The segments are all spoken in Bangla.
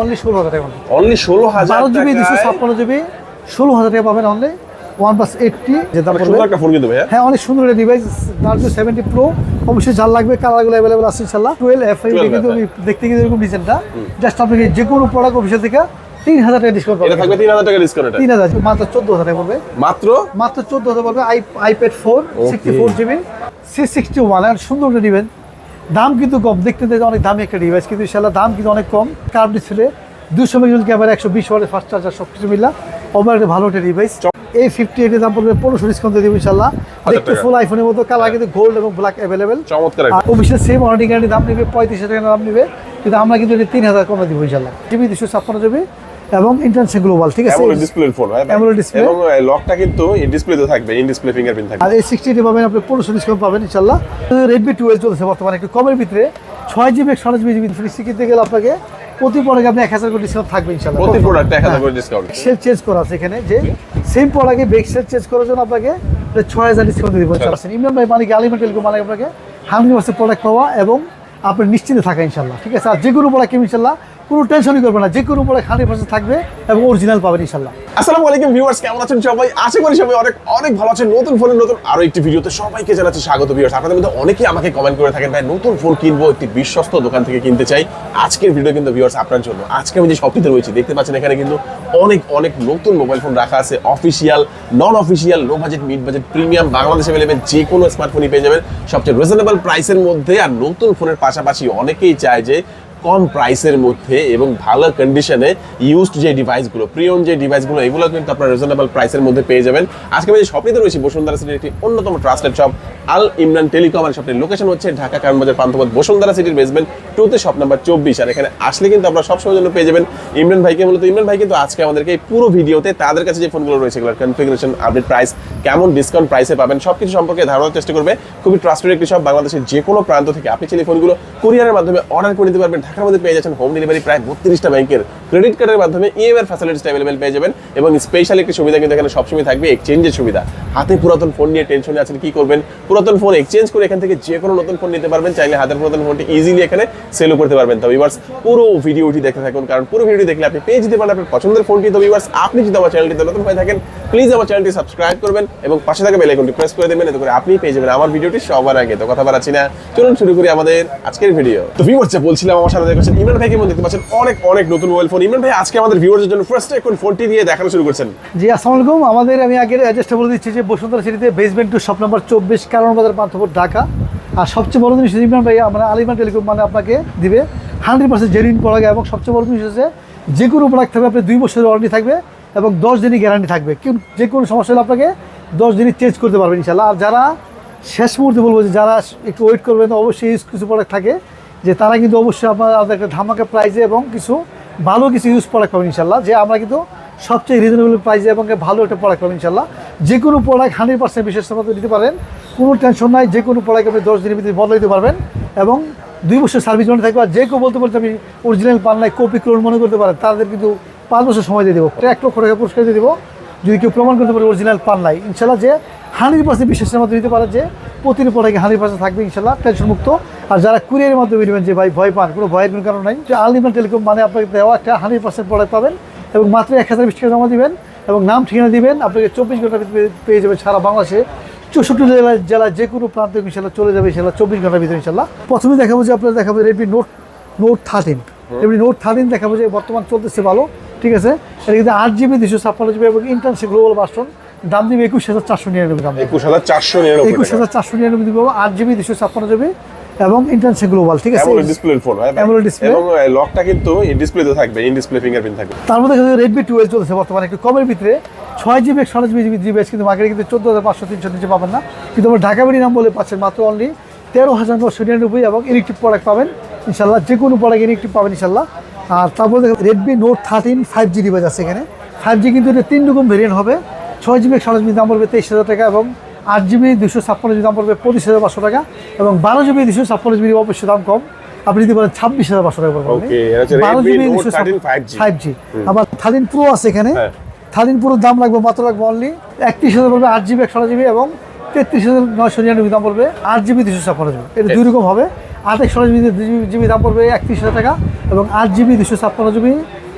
অনলি ষোলো হাজার টাকা অনলি ষোলো হাজার বারো জিবি দুশো ছাপ্পান্ন জিবি ষোলো হাজার টাকা পাবেন অনলি। ওয়ান প্লাস এইটটি যে দাম সুন্দর একটা ফোন কিন্তু ভাইয়া। হ্যাঁ অনেক সুন্দর একটা ডিভাইস নার্জো সেভেন্টি প্রো অবশ্যই যার লাগবে কালারগুলো অ্যাভেলেবল আছে ইনশাল্লাহ টুয়েলভ এফ 12 কিন্তু দেখতে কিন্তু এরকম ডিজাইনটা। জাস্ট আপনাকে যে কোনো প্রোডাক্ট অফিসিয়াল থেকে তিন হাজার টাকা ডিসকাউন্ট এটা পাবেন থাকবে তিন হাজার টাকা ডিসকাউন্ট এটা। তিন হাজার মাত্র চোদ্দ হাজার টাকা পড়বে। মাত্র? মাত্র চোদ্দ হাজার পড়বে I iPad four sixty four GB C sixty one আর সুন্দর একটা ডিভাইস দাম কিন্তু কম। দেখতে দেখতে অনেক দামি একটা ডিভাইস কিন্তু ইনশাল্লাহ দাম কিন্তু অনেক কম। কার্ভ ডিসপ্লে দুশো মেগাপিক্সেল ক্যামেরা একশো বিশ ওয়াটের ফার্স্ট চার্জার সব কিছু মিলা ওভার একটা ভালো একটা ডিভাইস এই ফিফটি এইটের দাম পড়বে পনেরোশো ডিসকাউন্ট দিয়ে দেবো ইনশাল্লাহ দেখতে ফুল আইফোনের মতো কালার কিন্তু গোল্ড এবং ব্ল্যাক অ্যাভেলেবেল চমৎকার অফিসের সেম ওয়ারেন্টি গ্যারান্টি দাম নেবে পঁয়ত্রিশ হাজার টাকা দাম নেবে। কিন্তু আমরা কিন্তু এটা তিন হাজার কমে দিব ইনশাল্লাহ জিবি দুশো ছাপ্পান্ন জিবি এবং ইন্টারন্যাশনাল গ্লোবাল ঠিক আছে? অ্যামোলেড ডিসপ্লের ফোন AMOLED display। এবং লকটা কিন্তু এই ডিসপ্লেতে থাকবে ইন ডিসপ্লে ফিঙ্গারপ্রিন্ট থাকবে। আর এই সিক্সটি পাবেন আপনি পনেরোশো ডিসকাউন্ট পাবেন ইনশাল্লাহ রেডমি টুয়েলভ চলছে বর্তমানে একটু কমের ভিতরে। ছয় জিবি একশো জিবি জিবি ফ্রি কিনতে গেলে আপনাকে প্রতি প্রোডাক্টে আপনি এক হাজার করে ডিসকাউন্ট থাকবে ইনশাল্লাহ প্রতি প্রোডাক্ট এক হাজার করে ডিসকাউন্ট সেল চেঞ্জ করা আছে এখানে যে সেম প্রোডাক্টে বেক সেল চেঞ্জ করার জন্য আপনাকে ছয় হাজার ডিসকাউন্ট দিয়ে দিতে পারছেন ইমরান ভাই মানে কি আলিমেন্ট টেলিকম মানে আপনাকে হান্ড্রেড পার্সেন্ট প্রোডাক্ট পাওয়া এবং আপনি নিশ্চিন্তে থাকা ইনশাল্লাহ ঠিক আছে? আর যে কোনো প্রোডাক্ট ইনশাল্লাহ কোনো টেনশনই করবে না, যে কোনো প্রোডাক্ট হান্ড্রেড পার্সেন্ট থাকবে এবং অরিজিনাল পাবেন ইনশাল্লাহ আসসালামু আলাইকুম ভিউয়ার্স কেমন আছেন সবাই? আশা করি সবাই অনেক অনেক ভালো আছেন। নতুন ফোনের নতুন আরও একটি ভিডিওতে সবাইকে জানাচ্ছি স্বাগত ভিউয়ার্স আপনাদের মধ্যে অনেকেই আমাকে কমেন্ট করে থাকেন, ভাই, নতুন ফোন কিনবো, একটি বিশ্বস্ত দোকান থেকে কিনতে চাই। আজকের ভিডিও কিন্তু ভিউয়ার্স আপনার জন্য। আজকে আমি যে শপটিতে রয়েছি, দেখতে পাচ্ছেন এখানে কিন্তু অনেক অনেক নতুন মোবাইল ফোন রাখা আছে। Official non official low budget mid budget premium বাংলাদেশে অ্যাভেলেবেল যে কোনো স্মার্টফোনই পেয়ে যাবেন। সবচেয়ে রিজনেবল প্রাইসের মধ্যে আর নতুন ফোনের পাশাপাশি অনেকেই চায় যে কম প্রাইসের মধ্যে এবং ভালো কন্ডিশনে ইউজড যে ডিভাইসগুলো প্রিয়ন যে ডিভাইসগুলো এগুলো কিন্তু আপনার রিজনেবল প্রাইসের মধ্যে পেয়ে যাবেন। আজকে আমি যে শপিতে রয়েছি, বসুন্ধরা সিটির একটি অন্যতম trusted shop Al Imran telecom আর শপটির লোকেশন হচ্ছে ঢাকা কারণবাজার পান্থপথ, বসুন্ধরা সিটির বেসমেন্ট টুতে শপ নাম্বার চব্বিশ। আর এখানে আসলে কিন্তু আপনারা সবসময় জন্য পেয়ে যাবেন। ইমরান ভাইকে মূলত ইমরান ভাই কিন্তু আজকে আমাদেরকে এই পুরো ভিডিওতে তাদের কাছে যে ফোনগুলো রয়েছে, এগুলোর কনফিগারেশন আপডেট প্রাইস কেমন ডিসকাউন্ট প্রাইসে পাবেন, সবকিছু সম্পর্কে ধারণার চেষ্টা করবে। খুবই ট্রাস্টেড একটি শপ বাংলাদেশের যে কোনো প্রান্ত থেকে আপনি চাইলে ফোনগুলো কুরিয়ারের মাধ্যমে অর্ডার করে দিতে পারবেন ঢাকার মধ্যে পেয়ে যাচ্ছেন হোম ডেলিভারি প্রায় বত্রিশটা ব্যাংকের ক্রেডিট কার্ডের মাধ্যমে ইএমআই ফ্যাসিলিটিস অ্যাভেলেবেল পেয়ে যাবেন এবং স্পেশাল একটি সুবিধা কিন্তু এখানে সবসময় থাকবে এক্সচেঞ্জের সুবিধা। হাতে পুরাতন ফোন নিয়ে টেনশনে আছেন, কি করবেন? পুরাতন ফোন এক্সচেঞ্জ করে এখান থেকে যে কোনো নতুন ফোন নিতে পারবেন, চাইলে হাতের পুরাতন ফোনটি ইজিলি এখানে সেলও করতে পারবেন। তো ভিউয়ার্স পুরো ভিডিওটি দেখতে থাকুন, কারণ পুরো ভিডিও দেখলে আপনি পেয়ে যেতে পারেন আপনার পছন্দের ফোনটি তো ভিউয়ার্স আপনি যদি আমার চ্যানেলটিতে নতুন হয়ে থাকেন প্লিজ আমার চ্যানেলটি সাবস্ক্রাইব করবেন এবং পাশে থাকা বেল আইকনটি প্রেস করে দেবেন, এতে করে আপনি পেয়ে যাবেন আমার ভিডিওটি সবার আগে। তো কথা বাড়াচ্ছি না, চলুন শুরু করি আমাদের আজকের ভিডিও তো ভিউয়ার্স বলছিলাম আমার সাথে দেখছেন ইমরান ভাইকে মধ্যে দেখতে পাচ্ছেন অনেক অনেক নতুন মোবাইল ফোন ইমরান ভাই, আজকে আমাদের ভিউয়ার্সের জন্য ফার্স্ট এখন ফোনটি দিয়ে দেখানো শুরু করছেন। জি, আসসালামু আলাইকুম। আমাদের আমি আগের অ্যাড্রেসটা বলে দিচ্ছি যে বসুন্ধরা সিটিতে বেসমেন্ট টু শপ নাম্বার চব্বিশ কারণ বাজার পান্থপুর ঢাকা। আর সবচেয়ে বড় জিনিস ইমরান ভাই, আমরা আলিমান টেলিকম মানে আপনাকে দিবে হান্ড্রেড পার্সেন্ট জেনুইন প্রোডাক্ট এবং সবচেয়ে বড় জিনিস হচ্ছে যে কোনো প্রোডাক্ট থাকবে আপনি দুই বছরের ওয়ারেন্টি থাকবে এবং দশ দিনই গ্যারান্টি থাকবে। কিন্তু যে কোনো সমস্যা হলে আপনাকে দশ দিনই চেঞ্জ করতে পারবেন ইনশাল্লাহ আর যারা শেষ মুহূর্তে বলব যে যারা একটু ওয়েট করবেন, অবশ্যই কিছু প্রোডাক্ট থাকে। যে তারা কিন্তু অবশ্যই আপনার ধামাকা প্রাইজে এবং কিছু ভালো কিছু ইউজ প্রোডাক্ট পাবেন ইনশাল্লাহ যে আমরা কিন্তু সবচেয়ে রিজনেবল প্রাইসে এবং ভালো একটা প্রোডাক্ট পাবেন ইনশাল্লাহ যে কোনো প্রোডাক্ট হান্ড্রেড পার্সেন্ট বিশেষ মতো দিতে পারেন, কোনো টেনশন নাই, যে কোনো প্রোডাক্ট আপনি দশ দিনের ভিতরে বদলে দিতে পারবেন এবং দুই বছর সার্ভিস মনে থাকবে। আর যে কেউ বলতে বলতে আমি অরিজিনাল পান নাই কপি ক্লোন মনে করতে পারেন, তাদের কিন্তু পাঁচ বছর সময় দিয়ে দেবো। এক লক্ষ টাকা পুরস্কার দিয়ে দেবো। যদি কেউ প্রমাণ করতে পারে অরিজিনাল পান নাই ইনশাল্লাহ যে হান্ড্রেড পার্সেন্ট বিশ্বাসের মধ্যে দিতে পারে যে প্রতিটি প্রোডাক্টে হানির পার্সেন্ট থাকবে ইনশাল্লাহ টেনশন মুক্ত। আর যারা কুরিয়ারের মাধ্যমে নেবেন যে ভাই ভয় পান, কোনো ভয়ের কোনো কারণ নাই, যে আনলিমিটেড টেলিকম মানে আপনাকে দেওয়া একটা হানির পার্সেন্ট প্রোডাক্ট পাবেন এবং মাত্র এক হাজার বিশ টাকা জমা দিবেন এবং নাম ঠিকানা দিবেন, আপনাকে চব্বিশ ভিতরে পেয়ে যাবেন সারা বাংলাদেশে। চৌষট্টি জেলায় জেলায় যে কোনো প্রান্তে ইনশাল্লাহ চলে যাবে ইনশাল্লাহ চব্বিশ ঘণ্টার ভিতরে ইনশাল্লাহ প্রথমে দেখাবো যে আপনারা দেখাবো Redmi note note thirteen Redmi note thirteen দেখাবো যে বর্তমান চলতেছে ভালো, ঠিক আছে? এটা কিন্তু আট জিবি দুশো ছাপ্পান্ন জিবি এবং ইন্টারন্যাশনাল গ্লোবাল বাস্টন দাম দিবে একুশ হাজার চারশো নিরানব্বই দাম একুশ হাজার চারশো নিরানব্বই একুশ হাজার চারশো নিরানব্বই দিব আট জিবি দুশো ছাপ্পান্ন জিবি এবং ইন্টারন্যাশনাল গ্লোবাল ঠিক আছে? অ্যামোলেড ডিসপ্লের ফোন ভাই AMOLED display। এবং লকটা কিন্তু এই ডিসপ্লেতে থাকবে ইন ডিসপ্লে ফিঙ্গারপ্রিন্ট থাকবে। তার মধ্যে কিন্তু রেডমি টুয়েলভ চলছে বর্তমানে একটু কমের ভিতরে। ছয় জিবি একশো জিবি জিবি জিবি কিন্তু মার্কেটে কিন্তু চোদ্দ হাজার পাঁচশো তিনশো নিচে পাবেন না। কিন্তু আমরা ঢাকা বেরি নাম বলে পাচ্ছেন মাত্র অনলি তেরো হাজার নশো নিরানব্বই এবং ইলেকট্রিক প্রোডাক্ট পাবেন ইনশাল্লাহ। যে কোনো প্রোডাক্ট ইলেকট্রিক পাবেন ইনশাল্লাহ। আর তারপরে Redmi note thirteen five G device আছে এখানে। ফাইভ জি কিন্তু এটা তিন রকম ভেরিয়েন্ট হবে। ছয় জিবি একশো জিবি দাম পড়বে তেইশ হাজার টাকা এবং আট জিবি দুশো ছাপ্পান্ন জিবি দাম পড়বে পঁচিশ হাজার পাঁচশো টাকা এবং বারো জিবি দুশো ছাপ্পান্ন জিবি অবশ্যই দাম কম। আপনি যদি বলেন ছাব্বিশ হাজার পাঁচশো টাকা পড়বে বারো জিবি দুশো ফাইভ জি আবার থার্টিন প্রো আছে এখানে। হ্যাঁ। থার্টিন প্রোর দাম লাগবে মাত্র লাগবে অনলি একত্রিশ হাজার পড়বে আট জিবি একশো জিবি এবং তেত্রিশ হাজার নয়শো নিরানব্বই দাম পড়বে আট জিবি দুশো ছাপ্পান্ন জিবি। এটা দুই রকম হবে। আট একশো জিবি জিবি দাম পড়বে একত্রিশ হাজার টাকা এবং আট জিবি দুশো ছাপ্পান্ন জিবি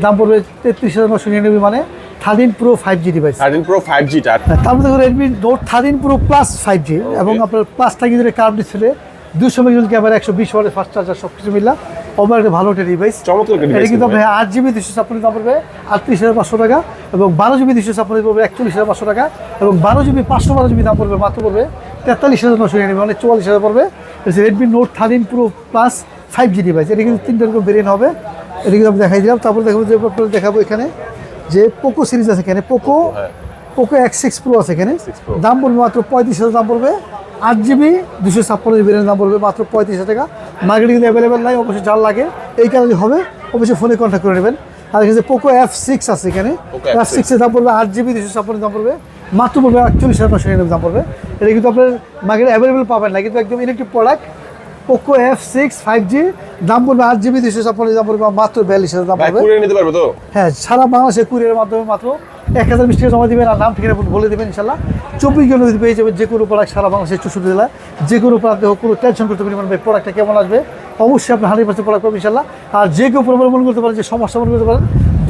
দাম পড়বে তেত্রিশ হাজার নশো নিরানব্বই মানে thirteen pro five G device thirteen pro five জিটা তারপরে দেখুন Redmi note thirteen pro plus five G এবং আপনার প্লাসটা কিন্তু কার্ভ ডিসপ্লে দুশো মেগাপিক্সেল ক্যামেরা একশো বিশ ওয়াটের ফাস্ট চার্জার সব কিছু মিললাম ওভার একটা ভালো একটা ডিভাইস চমৎকার এটা কিন্তু আপনার আট জিবি দুশো ছাপ্পান্ন দাম পড়বে আটত্রিশ হাজার পাঁচশো টাকা এবং বারো জিবি দুশো ছাপ্পান্ন পড়বে একচল্লিশ হাজার পাঁচশো টাকা এবং বারো জিবি পাঁচশো বারো জিবি দাম পড়বে মাত্র পড়বে তেতাল্লিশ হাজার নশো নিরানব্বই মানে চুয়াল্লিশ হাজার পড়বে। Redmi note thirteen pro plus five G device এটা কিন্তু তিনটা রকম ভেরিয়েন্ট হবে। এটা কিন্তু আমি দেখাই দিলাম তারপর দেখাবো যে দেখাবো এখানে। যে পোকো সিরিজ আছে এখানে Poco. Poco X six pro আছে এখানে। 6 দাম পড়বে মাত্র পঁয়ত্রিশ হাজার দাম পড়বে আট জিবি দুশো ছাপ্পান্ন জিবি দাম পড়বে মাত্র পঁয়ত্রিশ হাজার টাকা। মার্কেটে কিন্তু অ্যাভেলেবেল নাই অবশ্যই যার লাগে এই কারণে হবে। অবশ্যই ফোনে কন্ট্যাক্ট করে নেবেন। আর এখানে পোকো এফ সিক্স আছে এখানে এফ সিক্সের দাম পড়বে আট জিবি দুশো ছাপ্পান্ন দাম পড়বে। মাত্র পড়বে আটচল্লিশ হাজার নশো নিরানব্বই দাম পড়বে। এটা কিন্তু আপনার মার্কেটে অ্যাভেলেবেল পাবেন না কিন্তু একদম electric product Poco F six five G দাম পড়বে আট জিবি দুশো ছাপ্পান্ন দাম পড়বে মাত্র বিয়াল্লিশ হাজার দাম পড়বে। নিতে পারবে তো? হ্যাঁ সারা বাংলাদেশে কুরিয়ারের মাধ্যমে মাত্র এক হাজার বিশ টাকা জমা দিবেন আর নাম ঠিকানা বলে দেবেন ইনশাল্লাহ। চব্বিশ ঘণ্টা যদি পেয়ে যাবেন যে কোনো প্রোডাক্ট সারা বাংলাদেশের চৌষট্টি জেলায়। যে কোনো প্রান্তে হোক কোনো টেনশন করতে পারেন ভাই প্রোডাক্টটা কেমন আসবে? অবশ্যই আপনি হান্ড্রেড পার্সেন্ট প্রোডাক্ট পাবেন ইনশাল্লাহ। আর যে কেউ প্রবলেম মনে করতে পারেন যে সমস্যা মনে করতে পারেন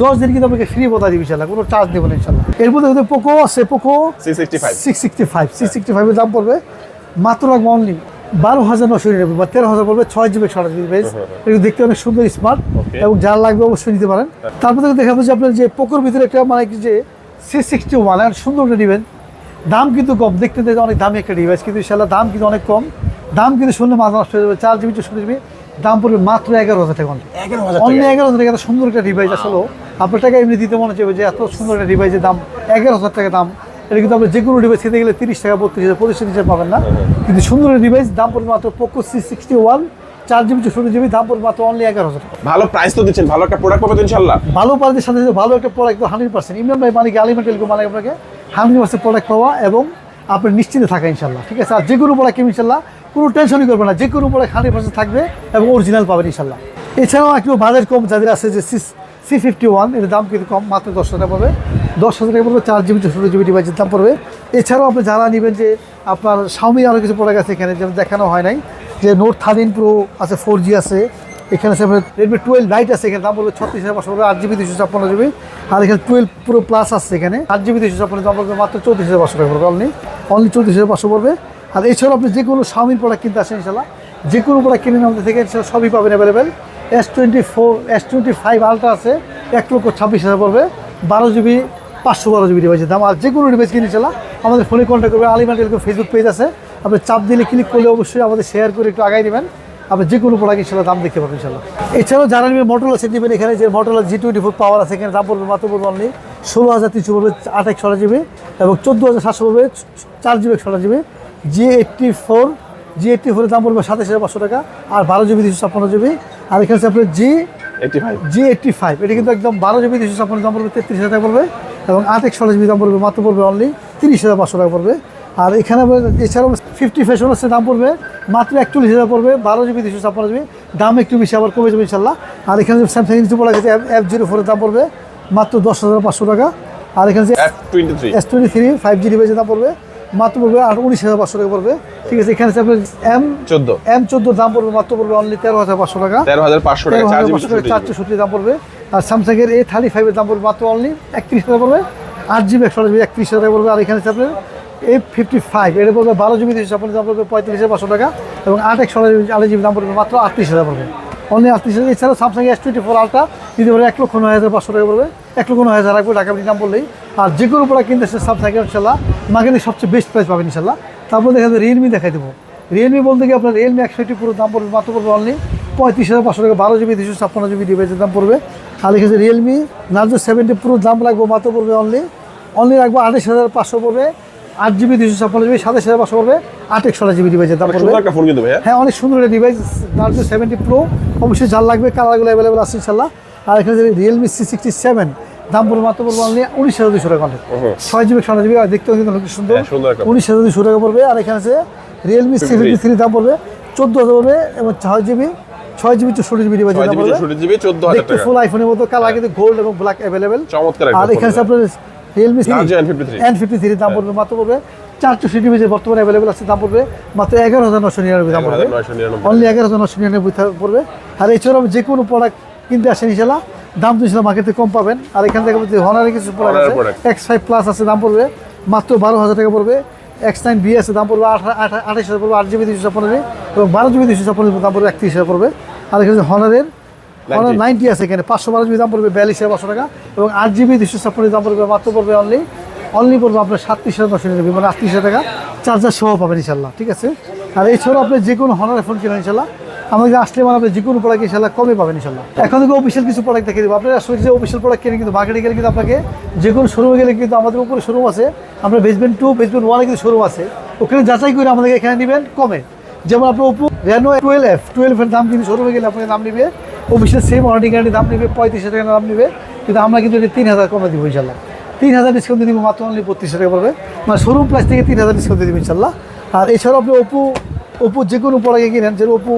দশ দিন কিন্তু আপনাকে ফ্রি বোতা দিবে ইনশাল্লাহ কোনো চার্জ দেবেন ইনশাল্লাহ। এর মধ্যে পোকো আছে Poco six sixty five six sixty five six sixty ফাইভের দাম পড়বে মাত্র রাখব অনলি বারো হাজার নশো নিরানব্বই বা তেরো হাজার পড়বে ছয় জিবি সাড়ে জিবি বেশ এগুলো দেখতে অনেক সুন্দর স্মার্ট এবং যার লাগবে অবশ্যই নিতে পারেন। তারপর দেখাবো যে আপনার যে পোকোর ভিতরে একটা মানে কি যে সি সিক্সটি ওয়ান আর সুন্দর একটা নেবেন দাম কিন্তু কম দেখতে দেখতে অনেক দামি একটা ডিভাইস কিন্তু ইনশাল্লাহ দাম কিন্তু অনেক কম। দাম কিন্তু শুনলে মাথা নষ্ট হয়ে যাবে চার জিবি চৌষট্টি জিবি দাম পড়বে মাত্র এগারো হাজার টাকা only। এগারো হাজার টাকা। এগারো হাজার টাকা এত সুন্দর একটা ডিভাইস আসলে। আপনার টাকা এমনি দিতে মনে হচ্ছে যে এত সুন্দর একটা ডিভাইসের দাম এগারো হাজার টাকা দাম। এটা কিন্তু আপনি যে কোনো ডিভাইস খেতে গেলে তিরিশ টাকা বত্রিশ হাজার পঁচিশ হিসেবে পাবেন না। কিন্তু সুন্দর ডিভাইস দাম পড়বে মাত্র পোকো সি সিক্সটি ওয়ান চার জিবি চৌষট্টি জিবি দাম পড়বে মাত্র অনলি এগারো হাজার ভালো প্রাইস তো দিচ্ছেন ভালো একটা প্রোডাক্ট পাবে তো ইনশাল্লাহ। ভালো পার্টির সাথে সাথে ভালো একটা প্রোডাক্ট হান্ড্রেড পার্সেন্ট ইমরান ভাই মানে কি আলিমেন্ট টেলিকম মানে আপনাকে হান্ড্রেড পার্সেন্ট প্রোডাক্ট পাওয়া এবং আপনি নিশ্চিন্তে থাকা ইনশাল্লাহ। ঠিক আছে আর যে কোনো প্রোডাক্ট ইনশাল্লাহ কোনো টেনশনই করবে না। যে কোনো প্রোডাক্ট হান্ড্রেড পার্সেন্ট থাকবে এবং অরিজিনাল পাবেন ইনশাল্লাহ। এছাড়াও একটু বাজেট কম যাদের আছে যে সি সি ফিফটি ওয়ানের দাম কিন্তু কম, মাত্র দশ হাজার টাকা পড়বে। দশ হাজার টাকা পড়বে, চার জিবি ষোলো জিবি ডিভাইসের দাম পড়বে। এছাড়াও আপনি যারা নেবেন যে আপনার স্বামী আরও কিছু প্রোডাক্ট আছে এখানে, যেমন দেখানো হয় নাই, যে নোট থার্টিন প্রো আছে ফোর জি আছে, এখানে আছে রেডমি টুয়েলভ লাইট আছে, এখানে দাম পড়বে ছত্রিশ হাজার পাঁচশো পড়বে, আট জিবি দুশো ছাপ্পান্ন জিবি আর এখানে টুয়েলভ প্রো প্লাস আছে এখানে, আট জিবি দুশো ছাপ্পান্ন দাম পড়বে মাত্র চৌত্রিশ হাজার পাঁচশো টাকা পড়বে অনলি অনলি চৌত্রিশ হাজার পাঁচশো পড়বে। আর এছাড়াও আপনি যে কোনো স্বামীর প্রোডাক্ট কিনতে আসেন ইনশাল্লাহ যে কোনো প্রোডাক্ট কিনে আমাদের থেকে সবই পাবেন available S twenty four S twenty five ultra আছে, এক লক্ষ ছাব্বিশ হাজার পড়বে, বারো জিবি, পাঁচশো বারো জিবি ডিভাইসের দাম। আর যে কোনো ডিভাইস কিনে ইনশাল্লাহ আমাদের ফোনে কন্ট্যাক্ট করবে আলিমান টেলিকম ফেসবুক পেজ আছে। আপনি চাপ দিলে ক্লিক করলে অবশ্যই আমাদের শেয়ার করে একটু আগাই নেবেন আপনি যে কোনো প্রোডাক্ট ইনশাল্লাহ দাম দেখতে পাবেন ইনশাল্লাহ এছাড়াও যারা নেবেন মোটরলা সেট নেবেন এখানে যে Motorola G twenty four power আছে, এখানে দাম পড়বে মাত্র পড়বে অনলি ষোলো হাজার তিনশো পড়বে এক ষোলো জিবি, এবং চোদ্দ হাজার সাতশো পড়বে, চার জিবি, এক ষোলো GB. G eighty four G eighty ফোরের দাম পড়বে সাতাশ হাজার পাঁচশো টাকা, আর বারো জিবি দুশো ছাপ্পান্ন জিবি। আর এখানে আছে আপনার G eighty five G eighty five এটা কিন্তু একদম বারো জিবি দুশো ছাপ্পান্ন দাম পড়বে তেত্রিশ হাজার টাকা পড়বে এবং আট এক ষোলো জিবি দাম পড়বে মাত্র পড়বে অনলি তিরিশ হাজার পাঁচশো টাকা পড়বে। আর এখানে এছাড়াও ফিফটি ফ্যাশন আছে দাম পড়বে মাত্র একচল্লিশ হাজার পড়বে বারো জিবি দুশো ছাপ্পান্ন জিবি দাম একটু বেশি আবার কমে যাবে ইনশাল্লাহ। আর এখানে স্যামসাং কিছু বলা গেছে এফ জিরো ফোরের দাম পড়বে মাত্র দশ হাজার পাঁচশো টাকা। আর এখানে যে F twenty three S twenty three five G ডিভাইসের দাম পড়বে মাত্র পড়বে আর উনিশ হাজার পাঁচশো টাকা পড়বে। ঠিক আছে এখানে আপনার এম চোদ্দ। এম চোদ্দোর দাম পড়বে মাত্র পড়বে অনলি তেরো হাজার পাঁচশো টাকা। তেরো হাজার পাঁচশো টাকা চারশো সত্তর দাম পড়বে। আর স্যামসাং এর এ থার্টি ফাইভের দাম পড়বে মাত্র অনলি একত্রিশ হাজার পড়বে। আট জিবি একশো জিবি একত্রিশ হাজার পড়বে। আর এখানে আপনার এ ফিফটি ফাইভ এটা পড়বে বারো জিবি দুশো ছাপ্পান্ন দাম পড়বে পঁয়ত্রিশ হাজার পাঁচশো টাকা। এবং আট একশো আড়াই জিবি দাম পড়বে মাত্র আটত্রিশ হাজার পড়বে। অনলি আটত্রিশ হাজার এছাড়াও Samsung S twenty four ultra দিতে পারে এক লক্ষ নয় হাজার পাঁচশো টাকা পড়বে। এক লক্ষ নয় হাজার রাখবে, ঢাকা দাম বললেই। আর যে কোনো প্রোডাক্ট কিনতে স্যামসাং ইনশাল্লাহ মার্কেটে সবচেয়ে বেস্ট প্রাইস পাবেন ইনশাল্লাহ তারপর দেখা যাবে রিয়েলমি দেখাই দেবো। রিয়েলমি বলতে গিয়ে আপনার রিয়েলমি একশো এইটি পুরো দাম পড়বে মাত্র পড়বে অনলি পঁয়ত্রিশ হাজার পাঁচশো টাকা, বারো জিবি দুশো ছাপ্পান্ন জিবি ডিভাইসের দাম পড়বে। আর লিখেছে রিয়েলমি নার্জো সেভেন্টি পুরো দাম রাখব মাত্র পড়বে অনলি অনলি রাখব আঠাশ হাজার পাঁচশো পড়বে। আট জিবি দুশো ছাপ্পান্ন জিবি সাতাশ হাজার পাঁচশো পড়বে আট একশো জিবি ডিভাইসের দাম পড়বে। একটা ফোন কিন্তু হ্যাঁ? অনেক সুন্দর একটা ডিভাইস নার্জো সেভেন্টি প্রো অবশ্যই যার লাগবে কালারগুলো অ্যাভেলেবেল আছে ইনশাল্লাহ আর এখানে রিয়েলমি সি সিক্সটি সেভেন দাম পড়বে মাত্র পড়বে অনলি উনিশ হাজার দুশো টাকা ছয় জিবি ষোলো জিবি আর দেখতেও কিন্তু অনেক সুন্দর। হ্যাঁ, উনিশ হাজার দুশো টাকা পড়বে আর এখানে আছে রিয়েলমি সেভেন্টি থ্রি দাম পড়বে চোদ্দ হাজার পড়বে এবং ছয় জিবি ছয় জিবি চৌষট্টি জিবি ডিভাইস দাম পড়বে। দেখতে ফুল আইফোনের মতো কালার কিন্তু গোল্ড এবং ব্ল্যাক অ্যাভেলেবেল আর এখানে আপনার Realme Narzo N53 N fifty three দাম পড়বে মাত্র পড়বে চার চৌষট্টি জিবি যে বর্তমানে অ্যাভেলেবেল আছে দাম পড়বে মাত্র এগারো হাজার নশো নিরানব্বই দাম পড়বে। অনলি এগারো হাজার নশো নিরানব্বই পড়বে। আর এছাড়াও যে কোনো প্রোডাক্ট কিনতে আসেন ইনশাল্লাহ দাম তো মার্কেটে কম পাবেন। আর এখান থেকে যে হনারের কিছু প্রোডাক্ট আছে। এক্স ফাইভ প্লাস আছে দাম পড়বে মাত্র বারো হাজার টাকা পড়বে। এক্স নাইন বি আছে দাম পড়বে আঠাশ হাজার পড়বে আট জিবি দুশো ছাপ্পান্ন এবং বারো জিবি দুশো ছাপ্পান্ন দাম পড়বে একত্রিশ হাজার পড়বে। আর এখানে হনারের 90 নাইনটি আছে এখানে। পাঁচশো বারো জিবি দাম পড়বে বিয়াল্লিশ হাজার পাঁচশো টাকা এবং আট জিবি দুশো ছাপ্পান্ন দাম পড়বে মাত্র পড়বে অনলি অনলি পড়বে আপনার সাতত্রিশ হাজার নশো নিরানব্বই মানে আটত্রিশ হাজার টাকা চার্জার সহ পাবেন ইনশাল্লাহ ঠিক আছে? আর এছাড়াও আপনি যে কোনো হনার ফোন কিনেন ইনশাল্লাহ আমাদের আসলে মানে আপনি যে কোনো প্রোডাক্ট ইনশাল্লাহ কমে পাবেন ইনশাল্লাহ এখন থেকে অফিসিয়াল কিছু প্রোডাক্ট দেখে দেবো। আপনার আসলে যে অফিসিয়াল প্রোডাক্ট কিনে কিন্তু মার্কেটে গেলে কিন্তু আপনাকে যে কোনো শোরুমে গেলে কিন্তু আমাদের উপরে শোরুম আছে। আমরা বেসমেন্ট টু বেসমেন্ট ওয়ানে কিন্তু শোরুম আছে। ওখানে যাচাই করে আমাদের এখানে নেবেন কমে। যেমন আপনার ওপো রেনো টুয়েলভ টুয়েলভের দাম কিন্তু শোরুমে গেলে আপনাকে দাম নেবে। অফিসিয়াল সেম ওয়ারেন্টি গ্যারান্টি দাম নেবে পঁয়ত্রিশ হাজার টাকা দাম নেবে কিন্তু আমরা কিন্তু এটা তিন হাজার কমে দিব ইনশাল্লাহ। তিন হাজার ডিসকাউন্ট দিব মাত্র অনলি বত্রিশ টাকা পড়বে। মানে শোরুম প্রাইস থেকে তিন হাজার ডিসকাউন্ট দিব ইনশাল্লাহ। আর এছাড়াও আপনি ওপো ওপো যে কোনো প্রোডাক্টে কিনেন যে ওপো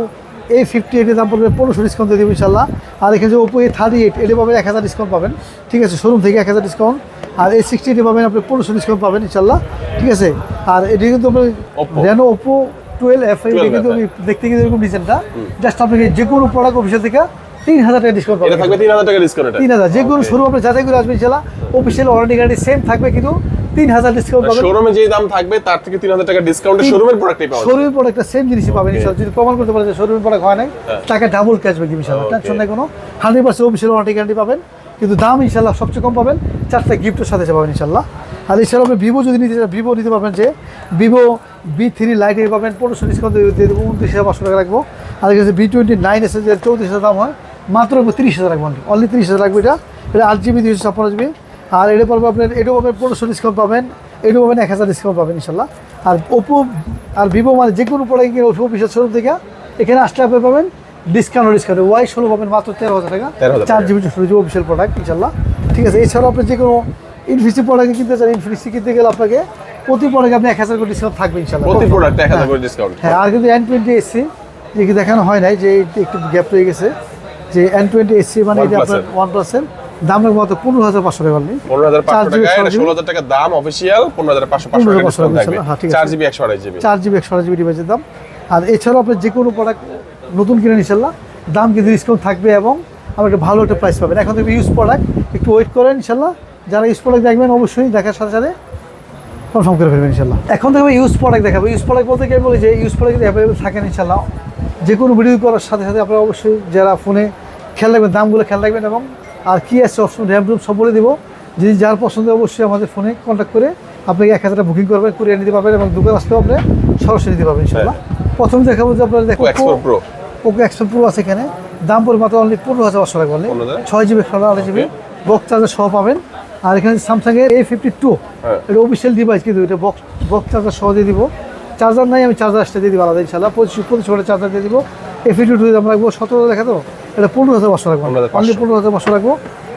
এই ফিফটি এইটের দাম পড়বে পনেরোশো ডিসকাউন্ট দিয়ে দেবো ইনশাল্লাহ। আর এখানে যে ওপো এ থার্টি এইট এটা পাবেন এক হাজার ডিসকাউন্ট পাবেন। ঠিক আছে শোরুম থেকে এক হাজার ডিসকাউন্ট আর এ সিক্সটি এইটে পাবেন আপনি পনেরোশো ডিসকাউন্ট পাবেন ইনশাল্লাহ। ঠিক আছে আর এটা কিন্তু আপনার Oppo। Reno Oppo twelve F কিন্তু। দেখতে কিন্তু এরকম ডিজাইনটা জাস্ট আপনাকে যে কোনো প্রোডাক্ট অফিসিয়াল থেকে তিন হাজার টাকা ডিসকাউন্ট পাবেন। থাকবে 3000 টাকা ডিসকাউন্ট তিন হাজার যে কোনো শোরুম আপনি যাচাই করে আসবেন ইনশাল্লাহ অফিসিয়াল ওয়ারেন্টি গ্যারান্টি সেম থাকবে কিন্তু তিন হাজার ডিসকাউন্ট পাবেন। শোরুমে যে দাম থাকবে তার থেকে 3000 টাকা ডিসকাউন্টে শোরুমের প্রোডাক্টই যাবে। শোরুমের প্রোডাক্টটা সেম জিনিসই পাবেন ইনশাল্লাহ যদি প্রমাণ করতে পারেন যে শোরুমের প্রোডাক্ট হয় নাই টাকা ডাবল ক্যাশব্যাক দিবেন ইনশাল্লাহ. টেনশন নাই কোনো hundred percent official warranty guarantee পাবেন। কিন্তু দাম ইনশাল্লাহ সবচেয়ে কম পাবেন। চারটা গিফটের সাথে পাবেন ইনশাল্লাহ আর এছাড়াও আপনি ভিভো যদি নিতে চান ভিভো নিতে পারবেন যে ভিভো বি থ্রি লাইটের পাবেন পনেরোশো ডিসকাউন্ট দিয়ে দেবো? উনত্রিশ হাজার পাঁচশো টাকা রাখব। আর এখানে বি টোয়েন্টি নাইন এসে যে চৌত্রিশ হাজার দাম হয় মাত্র তিরিশ হাজার রাখব অনলি তিরিশ হাজার রাখব এটা। এটা আট জিবি দুইশো ছাপ্পান্ন জিবি আর এটা পারব আপনার এটাও পাবেন পনেরোশো ডিসকাউন্ট পাবেন। এটাও পাবেন এক হাজার ডিসকাউন্ট পাবেন ইনশাল্লাহ আর ওপো আর ভিভো মানে যে কোনো প্রোডাক্ট কিনে ওপো অফিসের শোরুম থেকে এখানে আসলে আপনি পাবেন ডিসকাউন্ট ডিসকাউন্ট ওয়াই ষোলো পাবেন মাত্র তেরো হাজার টাকা। চার জিবি ষোলো জিবি অফিসিয়াল প্রোডাক্ট ইনশাল্লাহ ঠিক আছে এছাড়াও আপনি যে কোনো ইনফিসি প্রোডাক্ট কিনতে চান ইনফিসি কিনতে গেলে আপনাকে প্রতি প্রোডাক্ট আপনি এক হাজার করে ডিসকাউন্ট থাকবে ইনশাল্লাহ প্রতি প্রোডাক্টে 1000 করে ডিসকাউন্ট হ্যাঁ আর কিন্তু এন টোয়েন্টি এসসি যে কি দেখানো হয় নাই যে একটু গ্যাপ রয়ে গেছে। যে এন টোয়েন্টি এসসি মানে এটা আপনার ওয়ান পার্সেন্ট দাম রাখব মাত্র পনেরো হাজার পাঁচশো টাকা অনলি 15500 চার জিবি, টাকা ষোলো। 16000 টাকা দাম অফিশিয়াল 15500 টাকা 15,500 ডিসকাউন্ট থাকবে। হ্যাঁ, ঠিক আছে। 4 জিবি 128 জিবি চার জিবি একশো আড়াই জিবি ডিভাইসের দাম। আর এছাড়াও আপনি যে কোনো প্রোডাক্ট নতুন কিনে ইনশাল্লাহ দাম কিন্তু ডিসকাউন্ট থাকবে এবং আমরা একটা ভালো একটা প্রাইস পাবেন। এখন থেকে ইউজ প্রোডাক্ট একটু ওয়েট করেন ইনশাল্লাহ যারা ইউজ প্রোডাক্ট দেখবেন অবশ্যই দেখার সাথে সাথে কনফার্ম করে ফেলবেন ইনশাল্লাহ এখন থেকে ইউজ প্রোডাক্ট দেখাবো। ইউজ প্রোডাক্ট বলতে গিয়ে বলি যে ইউজ প্রোডাক্ট অ্যাভেলেবল থাকেন ইনশাল্লাহ যে কোনো ভিডিও করার সাথে সাথে আপনারা অবশ্যই যারা ফোনে খেয়াল রাখবেন দামগুলো খেয়াল রাখবেন এবং আর কী আছে অপশন র্যাম রুম সব বলে দেবো। যদি যার পছন্দ অবশ্যই আমাদের ফোনে কন্ট্যাক্ট করে আপনাকে এক হাজার বুকিং করবেন কুরিয়ার নিতে পারবেন এবং দোকান আসলেও আপনি সরাসরি নিতে পারবেন ইনশাল্লাহ প্রথমে দেখাবো যে আপনারা দেখুন Poco X4 Pro। Poco X pro pro আছে এখানে। দাম পড়বে মাত্র অনলি পনেরো হাজার পাঁচশো টাকা অনলি 15,000 ছয় জিবি ষোলো আড়াই জিবি বক্স চার্জার সহ পাবেন। আর এখানে স্যামসাং এর এ ফিফটি টু হ্যাঁ। এটা অফিসিয়াল ডিভাইস কিন্তু এটা বক্স বক্স চার্জার সহ দিয়ে দিব। চার্জার নাই আমি চার্জার আসতে দিয়ে দিব আলাদা ইনশাল্লাহ পঁচিশ পঁচিশ ওয়াটের চার্জার দিয়ে দিব। এ ফিফটি টু দাম রাখব। সতেরো দেখা তো? এটা পনেরো হাজার পাঁচশো রাখব। 15,500 অনলি পনেরো হাজার পাঁচশো রাখব।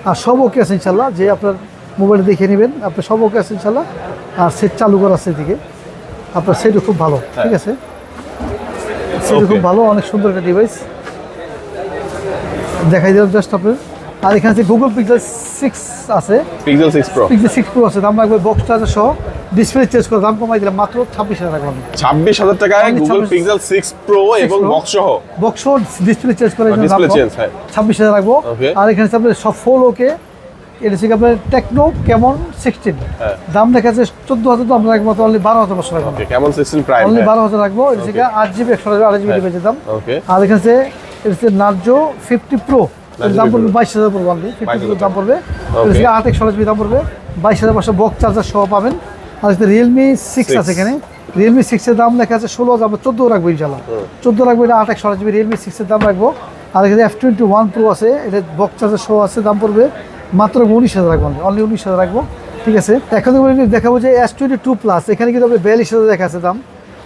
আর সব ওকে আছে ইনশাল্লাহ যে আপনার মোবাইলে দেখে নেবেন আপনার সব ওকে আছে ইনশাল্লাহ আর সেট চালু করা আছে এদিকে। আপনার সেটও খুব ভালো ঠিক আছে? সেটও খুব ভালো অনেক সুন্দর একটা ডিভাইস দেখাই দিলাম জাস্ট আপনার। আর এখানে যে গুগল পিক্সেল সিক্স আছে Pixel 6 pro Pixel six pro আছে দাম রাখবে বক্স চার্জার সহ ডিসপ্লে চেঞ্জ করে দাম কমাই দিলাম মাত্র ছাব্বিশ হাজার টাকা 26000 টাকায় Only গুগল 26 পিক্সেল 6 প্রো এবং বক্স সহ। বক্স ডিসপ্লে চেঞ্জ করে ডিসপ্লে চেঞ্জ হ্যাঁ। ছাব্বিশ হাজার রাখব. আর এখানে হচ্ছে আপনার সব ফোল ওকে এটা হচ্ছে আপনার টেকনো কেমন সিক্সটিন। দাম দেখা যাচ্ছে চোদ্দ হাজার তো আমরা রাখব অনলি বারো হাজার পাঁচশো রাখব। কেমন 16 প্রাইম অনলি বারো হাজার রাখব এটা হচ্ছে আট জিবি একশো আড়াই জিবি। ডিভাইসের দাম। আর এখানে হচ্ছে এটা হচ্ছে নার্জো ফিফটি প্রো দাম পড়বে বাইশ হাজার পড়বে অনলি ফিফটি 22,000 প্রো দাম পড়বে। আট একশো দাম পড়বে। বাইশ হাজার পাঁচশো বক্স চার্জার সহ পাবেন। আর রিয়েলমি সিক্স আছে এখানে। রিয়েলমি সিক্সের দাম লেখা আছে ষোলো চোদ্দ রাখব ইনশাল্লাহ চোদ্দ রাখব এটা আট একশো রিয়েলমি সিক্সের দাম রাখব। আর এখানে এফ টোয়েন্টি ওয়ান প্রো আছে। এটা বক্স চার্জার সহ আছে দাম পড়বে মাত্র উনিশ হাজার রাখব অনলি উনিশ হাজার রাখব। ঠিক আছে? এখন দেখাবো যে এস টোয়েন্টি টু প্লাস এখানে কিন্তু বিয়াল্লিশ হাজার দেখা আছে দাম।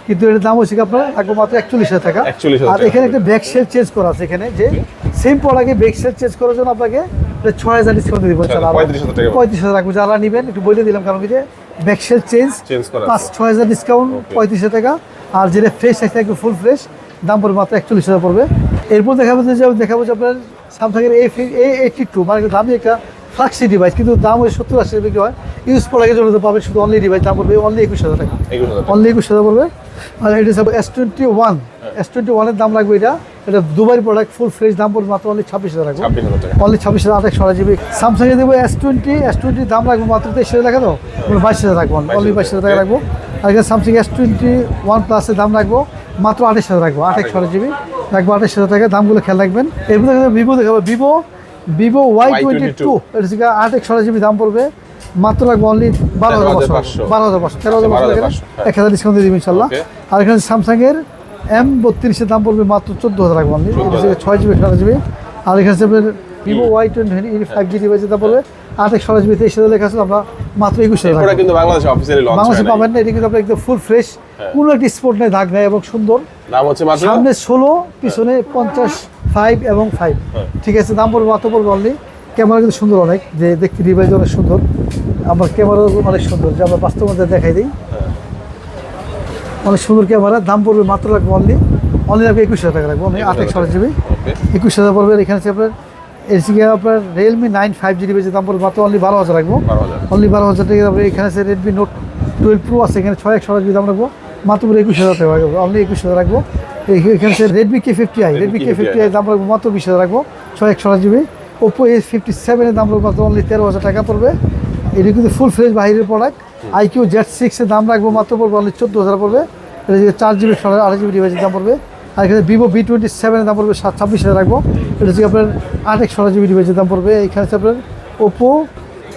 কিন্তু এটার দাম হচ্ছে আপনার? রাখব মাত্র একচল্লিশ হাজার টাকা। আর এখানে একটা ব্যাক সেল চেঞ্জ করা আছে এখানে যে সেম প্রোডাক্টে ব্যাক সেল চেঞ্জ করার জন্য আপনাকে ছয় হাজার ডিসকাউন্ট দিব ইনশাআল্লাহ। 35,000 টাকা। পঁয়ত্রিশ হাজার রাখব। যারা নেবেন একটু বলে দিলাম কারণ কি যে ব্যাক সেল চেঞ্জ পাঁচ ছয় হাজার ডিসকাউন্ট পঁয়ত্রিশ হাজার টাকা। আর যেটা ফ্রেশ আছে একটু ফুল ফ্রেশ দাম পড়বে মাত্র একচল্লিশ হাজার পড়বে। এরপর দেখাবো যে দেখাবো যে আপনার স্যামসাংয়ের এ এ এইটটি টু মানে দামি একটা ফ্লাক্সি ডিভাইস কিন্তু দাম ওই সত্তর আশি বিক্রি হয়। ইউজ প্রোডাক্টের জন্য পাবেন শুধু অনলি ডিভাইস দাম পড়বে অনলি একুশ হাজার টাকা। অনলি একুশ হাজার পড়বে। আর এটা হচ্ছে S twenty one S twenty ওয়ানের দাম লাগবে এটা। এটা দুবাই প্রোডাক্ট ফুল ফ্রেশ দাম পড়বে মাত্র অনলি ছাব্বিশ হাজার টাকা। অনলি ছাব্বিশ হাজার আঠাশ জিবি স্যামসাং এ দেবো এস টোয়েন্টি এস টোয়েন্টির দাম রাখব মাত্র তেইশ হাজার টাকা তো? বাইশ হাজার রাখব অনলি বাইশ হাজার টাকা রাখব আর এখানে স্যামসাং এস টোয়েন্টি ওয়ান প্লাসের দাম রাখব মাত্র আঠাশ হাজার রাখব আঠাশ ছড়া জিবি রাখব আঠাশ হাজার টাকা দামগুলো খেয়াল রাখবেন। এরপর ভিভো দেখাবো Vivo Vivo Y twenty two এটা থেকে আঠাশ ছড়া জিবি দাম পড়বে। মাত্র রাখব অনলি বারো হাজার পাঁচশো বারো হাজার পাঁচশো তেরো হাজার পাঁচশো এক হাজার ডিসকাউন্ট দিয়ে দিবি ইনশাল্লাহ। আর এখানে স্যামসাং এর এম বত্রিশের দাম পড়বে মাত্র চোদ্দ হাজার রাখব অনলি ছয় জিবি সাত জিবি আর এখানে আপনার Vivo Y twenty five G ডিভাইসের দাম পড়বে আঠাশ ষোলো জিবি তেইশ হাজার লেখা আছে আমরা মাত্র একুশ হাজার বাংলাদেশে পাবেন না এটা কিন্তু আপনার একদম ফুল ফ্রেশ কোনো একটি স্পোর্ট নেই দাগ নেই এবং সুন্দর। দাম হচ্ছে মাত্র সামনে ষোলো পিছনে পঞ্চাশ ফাইভ এবং ফাইভ হ্যাঁ। ঠিক আছে দাম পড়বে মাত্র পড়বে অনলি ক্যামেরা কিন্তু সুন্দর অনেক যে দেখতে ডিভাইস অনেক সুন্দর। আমার ক্যামেরা অনেক সুন্দর যে আমরা বাস্তব মধ্যে দেখাই দিই। অনেক সুন্দর ক্যামেরা দাম পড়বে মাত্র রাখব অনলি অনলি রাখব একুশ হাজার টাকা রাখব একুশ আট একশো জিবি। একুশ হাজার পড়বে এখানে আছে আপনার এসিকে আপনার রিয়েলমি নাইন ফাইভ জি ডিভাইসের দাম পড়বে মাত্র অনলি বারো হাজার রাখব অনলি বারো হাজার টাকা তারপরে এখানে আছে রেডমি নোট টুয়েলভ প্রো আছে এখানে ছয় একশো জিবি দাম রাখব মাত্র একুশ হাজার টাকা রাখব অনলি একুশ হাজার রাখব এখানে Redmi K fifty i Redmi K fifty i দাম রাখব মাত্র বিশ হাজার রাখব ছয় একশো জিবি। ওপো এ ফিফটি সেভেনের দাম রাখব মাত্র অনলি তেরো হাজার টাকা পড়বে। এটি কিন্তু ফুল ফ্রেশ বাইরের প্রোডাক্ট আইকিউ জেড সিক্সের দাম রাখব মাত্র পড়বে অনলি চোদ্দ হাজার পড়বে। এটা যে চার জিবি ষোলো আড়াই জিবি ডিভাইসের দাম পড়বে। আর এখানে ভিভো ভি টোয়েন্টি সেভেনের দাম পড়বে সাত ছাব্বিশ হাজার রাখব। এটা হচ্ছে আপনার আট এক ষোলো জিবি ডিভাইসের দাম পড়বে এখানে হচ্ছে আপনার Oppo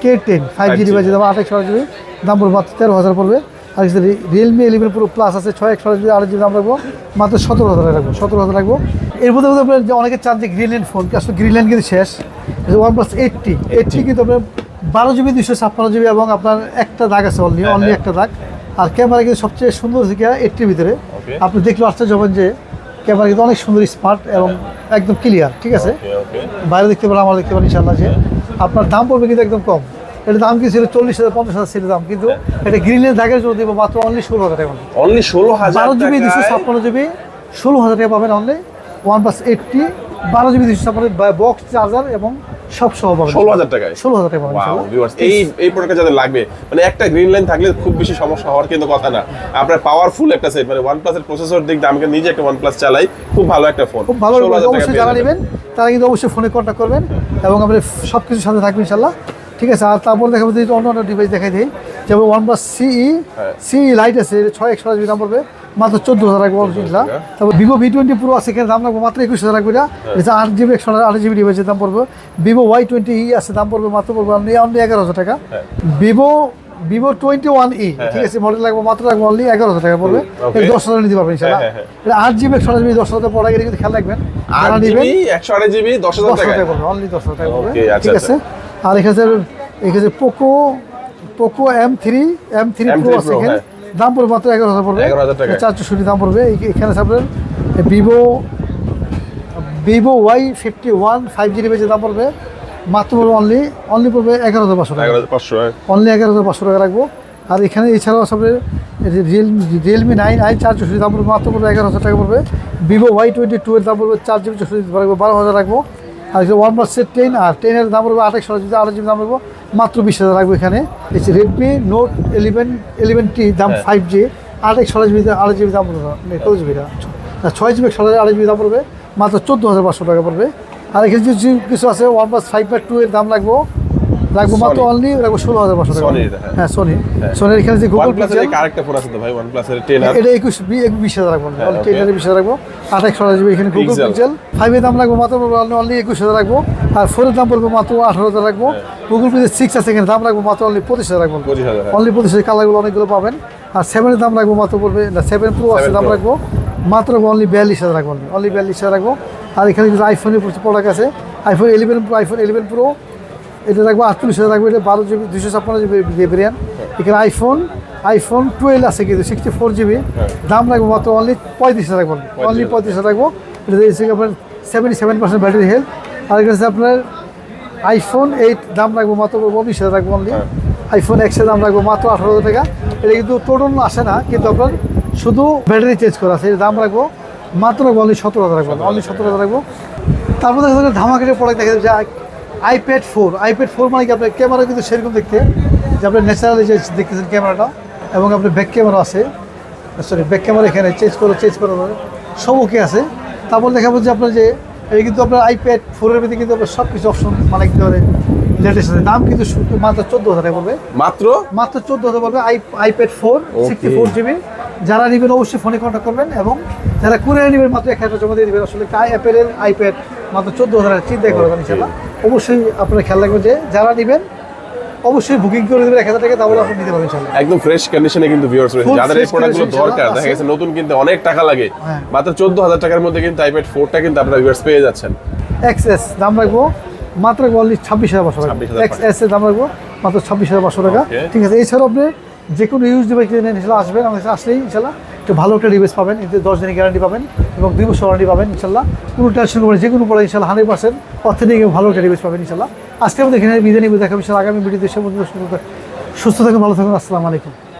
K ten five G 5G ডিভাইসের দাম আট এক ষোলো জিবি দাম পড়বে মাত্র তেরো হাজার পড়বে। আর রিয়েলমি ইলেভেন প্রো প্লাস আছে ছয় এক ষোলো জিবি আট জিবি দাম রাখব মাত্র সতেরো হাজার রাখব সতেরো হাজার রাখব। এর মধ্যে মধ্যে আপনার যে অনেকে চান যে গ্রিনল্যান্ড ফোন আসলে গ্রিনল্যান্ড কিন্তু শেষ। ওয়ান প্লাস এইটটি এইটটি কিন্তু আপনার বারো জিবি দুশো ছাপ্পান্ন জিবি এবং আপনার একটা দাগ আছে অনলি হ্যাঁ, অনলি হ্যাঁ। একটা দাগ। আর ক্যামেরা কিন্তু সবচেয়ে সুন্দর দিকে এইটটির ভিতরে। আপনি দেখলে আশ্চর্য হবেন যে ক্যামেরা কিন্তু অনেক সুন্দর স্মার্ট এবং একদম ক্লিয়ার ঠিক আছে? বাইরে দেখতে পারেন আমরা দেখতে পারি ইনশাল্লাহ যে। আপনার দাম পড়বে কিন্তু একদম কম। এটা দাম কি ছিল চল্লিশ হাজার পঞ্চাশ হাজার ছিল দাম? কিন্তু এটা গ্রিনের দাগের জন্য দিব মাত্র অনলি ষোলো হাজার টাকা। অনলি ষোলো হাজার বারো জিবি দুশো ছাপ্পান্ন জিবি ষোলো হাজার টাকা পাবেন অনলি ওয়ান প্লাস এইটটি বারো জিবি দুশো ছাপ্পান্ন বক্স চার্জার এবং সব সহ পাবেন। ষোলো হাজার টাকায়? ষোলো হাজার টাকা। এই এই প্রোডাক্টটা যাদের লাগবে মানে একটা গ্রিন লাইন থাকলে খুব বেশি সমস্যা হওয়ার কিন্তু কথা না। আপনার পাওয়ারফুল একটা সেট মানে ওয়ান প্লাসের প্রসেসর দিক দিয়ে আমি কিন্তু নিজে একটা ওয়ান প্লাস চালাই খুব ভালো একটা ফোন খুব ভালো অবশ্যই যারা নেবেন তারা কিন্তু অবশ্যই ফোনে কন্ট্যাক্ট করবেন এবং আপনি সব কিছুর সাথে থাকবেন ইনশাল্লাহ ঠিক আছে আর তারপর দেখাবো যদি অন্য অন্য ডিভাইস দেখাই দিই। যেমন ওয়ান প্লাস সিই হ্যাঁ। সিই লাইট আছে ছয় একশো দাম পড়বে মাত্র চোদ্দ হাজার রাখব ইনশাল্লাহ তারপর ভিভো ভি টোয়েন্টি প্রো আছে এখানে দাম রাখব মাত্র একুশ হাজার রাখব এটা এটা আট জিবি একশো আট জিবি ডিভাইসের দাম পড়বে। ভিভো ওয়াই টোয়েন্টি ই আছে দাম পড়বে মাত্র পড়বে অনলি অনলি এগারো হাজার টাকা। হ্যাঁ। Vivo Vivo twenty one E ঠিক আছে মডেল লাগবে মাত্র লাগবে অনলি এগারো হাজার টাকা পড়বে। দশ হাজার নিতে পারবেন ইনশাল্লাহ হ্যাঁ, হ্যাঁ, এটা আট জিবি একশো জিবি দশ হাজার পড়া গেলে কিন্তু খেয়াল রাখবেন। আট জিবি একশো আট জিবি দশ হাজার টাকা পড়বে অনলি দশ হাজার টাকা পড়বে। আচ্ছা, ঠিক আছে? আর এখানে এখানে Poco Poco M three M three M3 pro আছে এখানে। দাম পড়বে মাত্র এগারো হাজার পড়বে। 11,000 টাকা। চার চৌষট্টি দাম পড়বে। এখানে আপনার Vivo Vivo Y fifty one five G ডিভাইসের দাম পড়বে। মাত্র পড়বে অনলি অনলি পড়বে এগারো হাজার পাঁচশো টাকা। পাঁচশো হ্যাঁ। অনলি এগারো হাজার পাঁচশো টাকা রাখব। আর এখানে এছাড়াও আসলে রিয়েলমি রিয়েলমি নাইন আই চার চৌষট্টি দাম পড়বে। মাত্র পড়বে এগারো হাজার টাকা পড়বে। ভিভো ওয়াই টোয়েন্টি টু এর দাম পড়বে। চার জিবি চৌষট্টি রাখব বারো হাজার রাখব। আর ওয়ান প্লাসের টেন আর টেনের দাম পড়বে আঠাশ যদি আঠাশ জিবি দাম রাখব মাত্র বিশ হাজার রাখব এখানে। এসে Redmi note eleven eleven T দাম হ্যাঁ। ফাইভ জি আঠাশ ষোলো জিবি আড়াই জিবি দাম পড়বে কত জিবি ছয় জিবি ষোলো আড়াই জিবি দাম পড়বে মাত্র চোদ্দ হাজার পাঁচশো টাকা পড়বে। আর এখানে কিছু কিছু আছে ওয়ান প্লাস ফাইভ বা টু এর দাম রাখব রাখব মাত্র। অনলি রাখব ষোলো হাজার পাঁচশো টাকা। হ্যাঁ। হ্যাঁ সোনি সোনির এখানে যে গুগল প্লাসের আরেকটা ফোন আছে তো ভাই ওয়ান প্লাসের টেন এটা একুশ বিশ হাজার রাখব। হ্যাঁ, টেন okay. বিশ হাজার রাখব। আঠাশ ষোলো জিবি এখানে গুগল। পিক্সেল ফাইভের দাম রাখব মাত্র অনলি একুশ হাজার রাখব। আর ফোরের দাম পড়ব মাত্র আঠারো হাজার রাখব। গুগল পিক্সেল সিক্স আছে এখানে দাম রাখব মাত্র অনলি পঁচিশ হাজার রাখব। হ্যাঁ। অনলি পঁচিশ হাজার কালারগুলো অনেকগুলো পাবেন। আর সেভেনের দাম রাখব মাত্র পড়বে না সেভেন প্রো আছে দাম রাখব। মাত্র অনলি বিয়াল্লিশ হাজার রাখব। অনলি বিয়াল্লিশ হাজার রাখব। আর এখানে আইফোনের প্রোডাক্ট আছে। IPhone eleven pro iPhone eleven pro এটা রাখব আটচল্লিশ হাজার রাখব এটা বারো জিবি দুশো ছাপ্পান্ন জিবি ভেরিয়ান এখানে আইফোন আইফোন টুয়েলভ আছে কিন্তু সিক্সটি ফোর জিবি দাম রাখব মাত্র অনলি পঁয়ত্রিশ হাজার রাখব অনলি পঁয়ত্রিশ হাজার। রাখব এটা দিয়েছে আপনার seventy seven percent battery health আর এখানে আপনার আইফোন এইট দাম রাখব মাত্র উনিশ হাজার রাখব অনলি আইফোন এক্সের দাম রাখব মাত্র আঠারো হাজার টাকা। এটা কিন্তু টোটন আসে না কিন্তু আপনার শুধু ব্যাটারি চেঞ্জ করা আছে। এর দাম রাখব মাত্র রাখব অনলি সতেরো হাজার রাখব অনলি সতেরো হাজার রাখব তারপর দেখা যাচ্ছে ধামাকের প্রোডাক্ট দেখা যায় আইপ্যাড ফোর আইপ্যাড ফোর মানে কি আপনার ক্যামেরা কিন্তু সেরকম দেখতে যে আপনার ন্যাচারালি যে দেখতেছেন ক্যামেরাটা এবং আপনার ব্যাক ক্যামেরা আছে। সরি ব্যাক ক্যামেরা এখানে চেঞ্জ করে চেঞ্জ করা যাবে ওকে আছে। তারপর দেখাবো যে আপনার যে এই কিন্তু আপনার আইপ্যাড ফোরের ভিতরে কিন্তু আপনার সব কিছু অপশন মানে কি ধরে লেটেস্ট আছে। দাম কিন্তু মাত্র চোদ্দ হাজার পড়বে। মাত্র? মাত্র চোদ্দ হাজার পড়বে I iPad four sixty four GB যারা নেবেন অবশ্যই ফোনে কন্ট্যাক্ট করবেন এবং যারা কুরিয়ার নেবেন মাত্র এক হাজার জমা দিয়ে দেবেন। আসলে আই অ্যাপেলের আইপ্যাড মাত্র চোদ্দ হাজার চিন্তাই করবেন ইনশাল্লাহ অবশ্যই আপনার খেয়াল রাখবেন যে যারা নেবেন অবশ্যই বুকিং করে দেবেন এক হাজার টাকা তাহলে আপনি নিতে পারবেন একদম ফ্রেশ কন্ডিশনে কিন্তু ভিউয়ার্স রয়েছে। যাদের এই প্রোডাক্টগুলো দরকার দেখা গেছে নতুন কিনতে অনেক টাকা লাগে। হ্যাঁ। মাত্র চোদ্দ হাজার টাকার মধ্যে কিন্তু আইপ্যাড ফোরটা কিন্তু আপনারা ভিউয়ার্স পেয়ে যাচ্ছেন। এক্সএস দাম রাখব মাত্র অনলি ছাব্বিশ হাজার পাঁচশো টাকা। 26,500 এক্স এস এর দাম রাখব মাত্র ছাব্বিশ হাজার পাঁচশো টাকা। ঠিক আছে এছাড়াও আপনি যে কোনো ইউজ ডিভাইস কিনে ইনশাল্লাহ আসবেন। আমাদের আসলেই ইনশাল্লাহ একটু ভালো একটা রিভেস পাবেন এতে দশ দিনের গ্যারান্টি পাবেন এবং দুই বছর ওয়ারেন্টি পাবেন, ইনশাল্লাহ। কোনো টেনশন করবেন যে কোনো পরে ইনশাল্লাহ হান্ড্রেড পার্সেন্ট এবং ভালো একটা রিভেস পাবেন, ইনশাল্লাহ। আজকে আমাদের এখানে বিদায় নিবে দেখাবো ইনশাল্লাহ আগামী ভিডিওতে সে সুস্থ থাকুন, ভালো থাকুন, আসসালামু আলাইকুম।